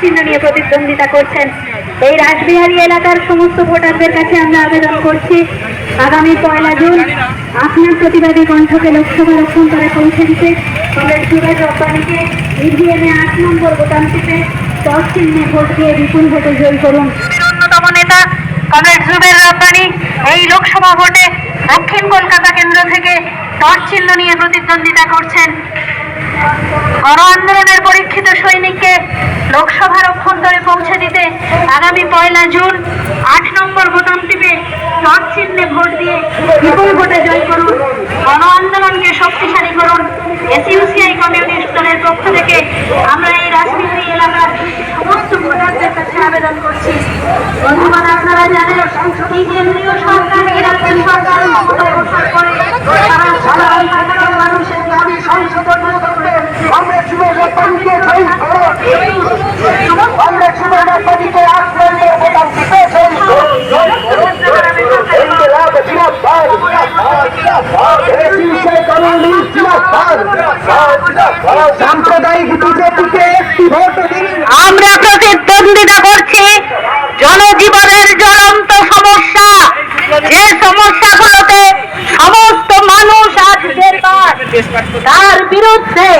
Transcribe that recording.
চিহ্ন নিয়ে প্রতিদ্বন্দ্বিতা করছেন। এই রাসবিহারী এলাকার সমস্ত ভোটারদের কাছে আমরা আবেদন করছি। আগামী পয়লা জুন আপনার প্রতিবাদী কণ্ঠকে লোকসভার অভ্যন্তরে পৌঁছে দিতে। কংগ্রেস ইভিএমে আট নম্বর বোতাম টিপে দশ চিহ্নে ভোট দিয়ে বিপুল ভোটে জয় করুন। অন্যতম নেতা জুবের রব্বানি এই লোকসভা ভোটে দক্ষিণ কলকাতা কেন্দ্র থেকে টর্চ চিহ্ন নিয়ে প্রতিদ্বন্দ্বিতা করছেন। গণ পরীক্ষিত সৈনিককে লোকসভার অভ্যন্তরে পৌঁছে দিতে আগামী পয়লা জুন আট নম্বর বোতাম টিপে টর্চ চিহ্নে ভোট দিয়ে বিপুল ভোটে জয় করুন। গণ আন্দোলনকে শক্তিশালী করুন। এসইউসিআই কমিউনিস্ট দলের পক্ষ থেকে আমরা এই রাজবিহারী এলাকার সমস্ত ভোটারদের কাছে আবেদন করছি। বন্ধুগণ আপনারা জানেন, এই কেন্দ্রীয় রপ্তানিকে শহীদ করো আমরা জীবন রপ্তানিকে আট নম্বর বোতাম টিপে জিন্দাবাদ সাম্প্রদায়িক বিজেপিকে একটি ভোট দিন। আমরা প্রতিদ্বন্দ্বিতা করছি। জনজীবনের জ্বলন্ত সমস্যা। যে সমস্যাগুলোতে সমস্ত মানুষ আজ তার বিরুদ্ধে